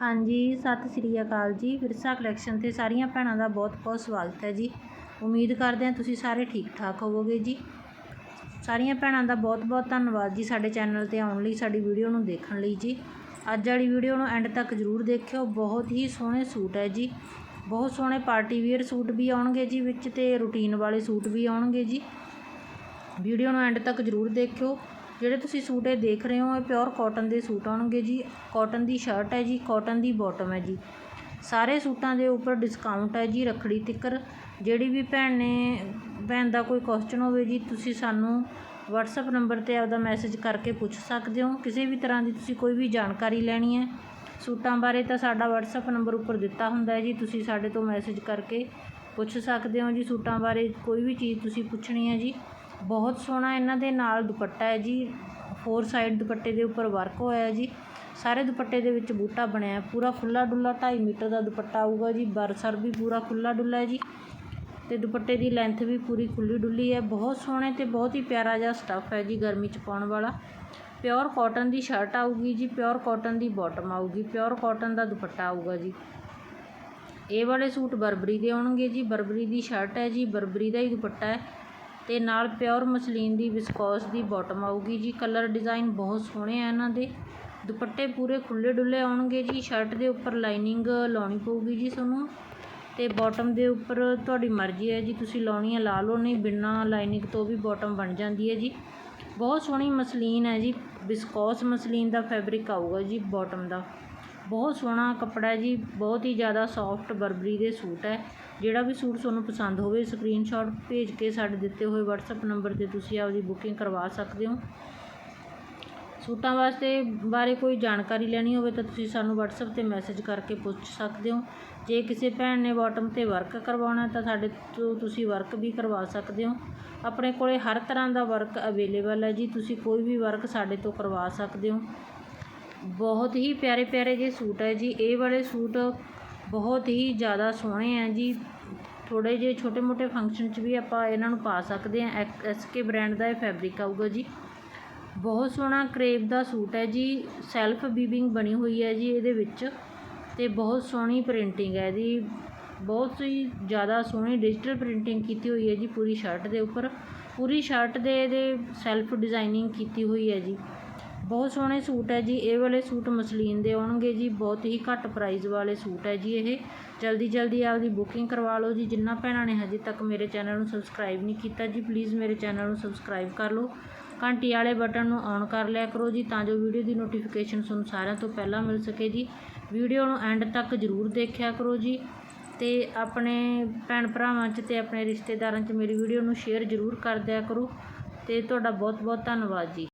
ਹਾਂਜੀ, ਸਤਿ ਸ੍ਰੀ ਅਕਾਲ ਜੀ। ਵਿਰਸਾ ਕਲੈਕਸ਼ਨ ਤੇ ਸਾਰੀਆਂ ਭੈਣਾਂ ਦਾ ਬਹੁਤ-ਬਹੁਤ ਸਵਾਗਤ ਹੈ ਜੀ। ਉਮੀਦ ਕਰਦੇ ਹਾਂ ਤੁਸੀਂ ਸਾਰੇ ਠੀਕ ਠਾਕ ਹੋਵੋਗੇ ਜੀ। ਸਾਰੀਆਂ ਭੈਣਾਂ ਦਾ ਬਹੁਤ-ਬਹੁਤ ਧੰਨਵਾਦ ਜੀ ਸਾਡੇ ਚੈਨਲ ਤੇ ਆਉਣ ਲਈ, ਸਾਡੀ ਵੀਡੀਓ ਨੂੰ ਦੇਖਣ ਲਈ ਜੀ। ਅੱਜ ਵਾਲੀ ਵੀਡੀਓ ਨੂੰ ਐਂਡ ਤੱਕ ਜ਼ਰੂਰ ਦੇਖਿਓ। ਬਹੁਤ ਹੀ ਸੋਹਣੇ ਸੂਟ ਹੈ ਜੀ। ਬਹੁਤ ਸੋਹਣੇ ਪਾਰਟੀ ਵੇਅਰ ਸੂਟ ਵੀ ਆਉਣਗੇ ਜੀ ਵਿੱਚ ਤੇ ਰੂਟੀਨ ਵਾਲੇ ਸੂਟ ਵੀ ਆਉਣਗੇ ਜੀ। ਵੀਡੀਓ ਨੂੰ ਐਂਡ ਤੱਕ ਜ਼ਰੂਰ ਦੇਖਿਓ। ਜਿਹੜੇ ਤੁਸੀਂ ਸੂਟ ਇਹ ਦੇਖ ਰਹੇ ਹੋ, ਇਹ ਪਿਓਰ ਕਾਟਨ ਦੇ ਸੂਟ ਆਉਣਗੇ ਜੀ। ਕਾਟਨ ਦੀ ਸ਼ਰਟ ਹੈ ਜੀ ਕਾਟਨ ਦੀ ਬਾਟਮ ਹੈ ਜੀ। ਸਾਰੇ ਸੂਟਾਂ ਦੇ ਉੱਪਰ ਡਿਸਕਾਊਂਟ ਹੈ ਜੀ, ਰੱਖੜੀ ਤਿੱਕਰ। ਜਿਹੜੀ ਵੀ ਭੈਣ ਨੇ, ਭੈਣ ਦਾ ਕੋਈ ਕੁਐਸਚਨ ਹੋਵੇ ਜੀ, ਤੁਸੀਂ ਸਾਨੂੰ WhatsApp ਨੰਬਰ ਤੇ ਆਪਦਾ ਮੈਸੇਜ ਕਰਕੇ ਪੁੱਛ ਸਕਦੇ ਹੋ। ਕਿਸੇ ਵੀ ਤਰ੍ਹਾਂ ਦੀ ਤੁਸੀਂ ਕੋਈ ਵੀ ਜਾਣਕਾਰੀ ਲੈਣੀ ਹੈ, ਸੂਟਾਂ ਬਾਰੇ ਤਾਂ ਸਾਡਾ WhatsApp ਨੰਬਰ ਉੱਪਰ ਦਿੱਤਾ ਹੁੰਦਾ ਹੈ ਜੀ। ਤੁਸੀਂ ਸਾਡੇ ਤੋਂ ਮੈਸੇਜ ਕਰਕੇ ਪੁੱਛ ਸਕਦੇ ਹੋ ਜੀ, ਸੂਟਾਂ ਬਾਰੇ ਕੋਈ ਵੀ ਚੀਜ਼ ਤੁਸੀਂ ਪੁੱਛਣੀ ਹੈ ਜੀ। ਬਹੁਤ ਸੋਹਣਾ ਇਹਨਾਂ ਦੇ ਨਾਲ ਦੁਪੱਟਾ ਹੈ ਜੀ। ਫੋਰ ਸਾਈਡ ਦੁਪੱਟੇ ਦੇ ਉੱਪਰ ਵਰਕ ਹੋਇਆ ਜੀ। ਸਾਰੇ ਦੁਪੱਟੇ ਦੇ ਵਿੱਚ ਬੂਟਾ ਬਣਿਆ ਪੂਰਾ ਖੁੱਲਾ ਡੁੱਲਾ 2.5 ਮੀਟਰ ਦਾ ਦੁਪੱਟਾ ਆਊਗਾ ਜੀ। ਬਰਸਰ ਵੀ ਪੂਰਾ ਖੁੱਲਾ ਡੁੱਲਾ ਹੈ ਜੀ। ਤੇ ਦੁਪੱਟੇ ਦੀ ਲੈਂਥ ਵੀ ਪੂਰੀ ਖੁੱਲੀ ਡੁੱਲੀ ਹੈ। ਬਹੁਤ ਸੋਹਣੇ ਤੇ ਬਹੁਤ ਹੀ ਪਿਆਰਾ ਜਿਹਾ ਸਟੱਫ ਹੈ ਜੀ ਗਰਮੀ 'ਚ ਪਾਉਣ ਵਾਲਾ। ਪਿਓਰ ਕਾਟਨ ਦੀ ਸ਼ਰਟ ਆਊਗੀ ਜੀ। ਪਿਓਰ ਕਾਟਨ ਦੀ ਬਾਟਮ ਆਊਗੀ। ਪਿਓਰ ਕਾਟਨ ਦਾ ਦੁਪੱਟਾ ਆਊਗਾ ਜੀ। ਇਹ ਵਾਲੇ ਸੂਟ ਬਰਬਰੀ ਦੇ ਆਉਣਗੇ ਜੀ। ਬਰਬਰੀ ਦੀ ਸ਼ਰਟ ਹੈ ਜੀ। ਬਰਬਰੀ ਦਾ ਹੀ ਦੁਪੱਟਾ ਹੈ। ਤੇ ਨਾਲ ਪਿਓਰ ਮਸਲੀਨ ਦੀ ਵਿਸਕੋਸ ਦੀ ਬਾਟਮ ਆਊਗੀ ਜੀ। ਕਲਰ ਡਿਜ਼ਾਈਨ ਬਹੁਤ ਸੋਹਣੇ ਆ ਇਹਨਾਂ ਦੇ। ਦੁਪੱਟੇ ਪੂਰੇ ਖੁੱਲੇ ਡੁੱਲੇ ਆਉਣਗੇ ਜੀ। ਸ਼ਰਟ ਦੇ ਉੱਪਰ ਲਾਈਨਿੰਗ ਲਾਉਣੀ ਪਊਗੀ ਜੀ ਤੁਹਾਨੂੰ। ਤੇ ਬਾਟਮ ਦੇ ਉੱਪਰ ਤੁਹਾਡੀ ਮਰਜ਼ੀ ਹੈ ਜੀ। ਤੁਸੀਂ ਲਾਉਣੀ ਹੈ ਲਾ ਲਓ। ਨਹੀਂ, ਬਿਨਾਂ ਲਾਈਨਿੰਗ ਤੋਂ ਵੀ ਬਾਟਮ ਬਣ ਜਾਂਦੀ ਹੈ ਜੀ। ਬਹੁਤ ਸੋਹਣੀ ਮਸਲੀਨ ਹੈ ਜੀ। ਵਿਸਕੋਸ ਮਸਲੀਨ ਦਾ ਫੈਬਰਿਕ ਆਊਗਾ ਜੀ ਬਾਟਮ ਦਾ। ਬਹੁਤ ਸੋਹਣਾ ਕੱਪੜਾ ਜੀ, ਬਹੁਤ ਹੀ ਜ਼ਿਆਦਾ ਸੋਫਟ ਬਰਬਰੀ ਦੇ ਸੂਟ ਹੈ। ਜਿਹੜਾ ਵੀ ਸੂਟ ਤੁਹਾਨੂੰ ਪਸੰਦ ਹੋਵੇ ਸਕਰੀਨਸ਼ਾਟ ਭੇਜ ਕੇ ਸਾਡੇ ਦਿੱਤੇ ਹੋਏ WhatsApp ਨੰਬਰ ਤੇ ਤੁਸੀਂ ਆਪਦੀ ਬੁਕਿੰਗ ਕਰਵਾ ਸਕਦੇ ਹੋ। ਸੂਟਾਂ ਵਾਸਤੇ ਬਾਰੇ ਕੋਈ ਜਾਣਕਾਰੀ ਲੈਣੀ ਹੋਵੇ ਤਾਂ ਤੁਸੀਂ ਸਾਨੂੰ WhatsApp ਤੇ ਮੈਸੇਜ ਕਰਕੇ ਪੁੱਛ ਸਕਦੇ ਹੋ। ਜੇ ਕਿਸੇ ਭੈਣ ਨੇ ਬਾਟਮ ਤੇ ਵਰਕ ਕਰਵਾਉਣਾ ਤਾਂ ਸਾਡੇ ਤੋਂ ਤੁਸੀਂ ਵਰਕ ਵੀ ਕਰਵਾ ਸਕਦੇ ਹੋ। ਆਪਣੇ ਕੋਲੇ ਹਰ ਤਰ੍ਹਾਂ ਦਾ ਵਰਕ ਅਵੇਲੇਬਲ ਹੈ ਜੀ, ਤੁਸੀਂ ਕੋਈ ਵੀ ਵਰਕ ਸਾਡੇ ਤੋਂ ਕਰਵਾ ਸਕਦੇ ਹੋ। ਬਹੁਤ ਹੀ ਪਿਆਰੇ ਪਿਆਰੇ ਜਿਹੇ ਸੂਟ ਹੈ ਜੀ। ਇਹ ਵਾਲੇ ਸੂਟ ਬਹੁਤ ਹੀ ਜ਼ਿਆਦਾ ਸੋਹਣੇ ਹੈ ਜੀ। ਥੋੜ੍ਹੇ ਜਿਹੇ ਛੋਟੇ ਮੋਟੇ ਫੰਕਸ਼ਨ 'ਚ ਵੀ ਆਪਾਂ ਇਹਨਾਂ ਨੂੰ ਪਾ ਸਕਦੇ ਹਾਂ ਐਸ ਕੇ ਬ੍ਰਾਂਡ ਦਾ ਇਹ ਫੈਬਰਿਕ ਆਊਗਾ ਜੀ। ਬਹੁਤ ਸੋਹਣਾ ਕਰੇਪ ਦਾ ਸੂਟ ਹੈ ਜੀ। ਸੈਲਫ ਬੀਬਿੰਗ ਬਣੀ ਹੋਈ ਹੈ ਜੀ ਇਹਦੇ ਵਿੱਚ ਤੇ ਬਹੁਤ ਸੋਹਣੀ ਪ੍ਰਿੰਟਿੰਗ ਹੈ ਇਹਦੀ ਬਹੁਤ ਹੀ ਜ਼ਿਆਦਾ ਸੋਹਣੀ ਡਿਜੀਟਲ ਪ੍ਰਿੰਟਿੰਗ ਕੀਤੀ ਹੋਈ ਹੈ ਜੀ ਪੂਰੀ ਸ਼ਰਟ ਦੇ ਉੱਪਰ। ਪੂਰੀ ਸ਼ਰਟ ਦੇ ਇਹਦੇ ਸੈਲਫ ਡਿਜ਼ਾਈਨਿੰਗ ਕੀਤੀ ਹੋਈ ਹੈ ਜੀ। ਬਹੁਤ ਸੋਹਣੇ ਸੂਟ ਹੈ ਜੀ, ਇਹ ਵਾਲੇ ਸੂਟ ਮਸਲੀਨ ਦੇ ਆਉਣਗੇ ਜੀ, ਬਹੁਤ ਹੀ ਘੱਟ ਪ੍ਰਾਈਜ਼ ਵਾਲੇ ਸੂਟ ਹੈ ਜੀ ਇਹ। ਜਲਦੀ ਜਲਦੀ ਆਪਦੀ ਬੁਕਿੰਗ ਕਰਵਾ ਲਓ ਜੀ, ਜਿੰਨਾ ਭੈਣਾਂ ਨੇ ਹਜੇ ਤੱਕ ਮੇਰੇ ਚੈਨਲ ਨੂੰ ਸਬਸਕ੍ਰਾਈਬ ਨਹੀਂ ਕੀਤਾ ਜੀ ਪਲੀਜ਼ ਮੇਰੇ ਚੈਨਲ ਨੂੰ ਸਬਸਕ੍ਰਾਈਬ ਕਰ ਲਓ। ਘੰਟੀ ਵਾਲੇ ਬਟਨ ਨੂੰ ਔਨ ਕਰ ਲਿਆ ਕਰੋ ਜੀ, ਤਾਂ ਜੋ ਵੀਡੀਓ ਦੀ ਨੋਟੀਫਿਕੇਸ਼ਨ ਤੁਹਾਨੂੰ ਸਾਰਿਆਂ ਤੋਂ ਪਹਿਲਾਂ ਮਿਲ ਸਕੇ ਜੀ। ਵੀਡੀਓ ਨੂੰ ਐਂਡ ਤੱਕ ਜ਼ਰੂਰ ਦੇਖਿਆ ਕਰੋ ਜੀ ਤੇ ਆਪਣੇ ਭੈਣ ਭਰਾਵਾਂ 'ਚ ਤੇ ਆਪਣੇ ਰਿਸ਼ਤੇਦਾਰਾਂ 'ਚ ਮੇਰੀ ਵੀਡੀਓ ਨੂੰ ਸ਼ੇਅਰ ਜ਼ਰੂਰ ਕਰ ਦਿਆ ਕਰੋ। ਤੇ ਤੁਹਾਡਾ ਬਹੁਤ ਬਹੁਤ ਧੰਨਵਾਦ ਜੀ।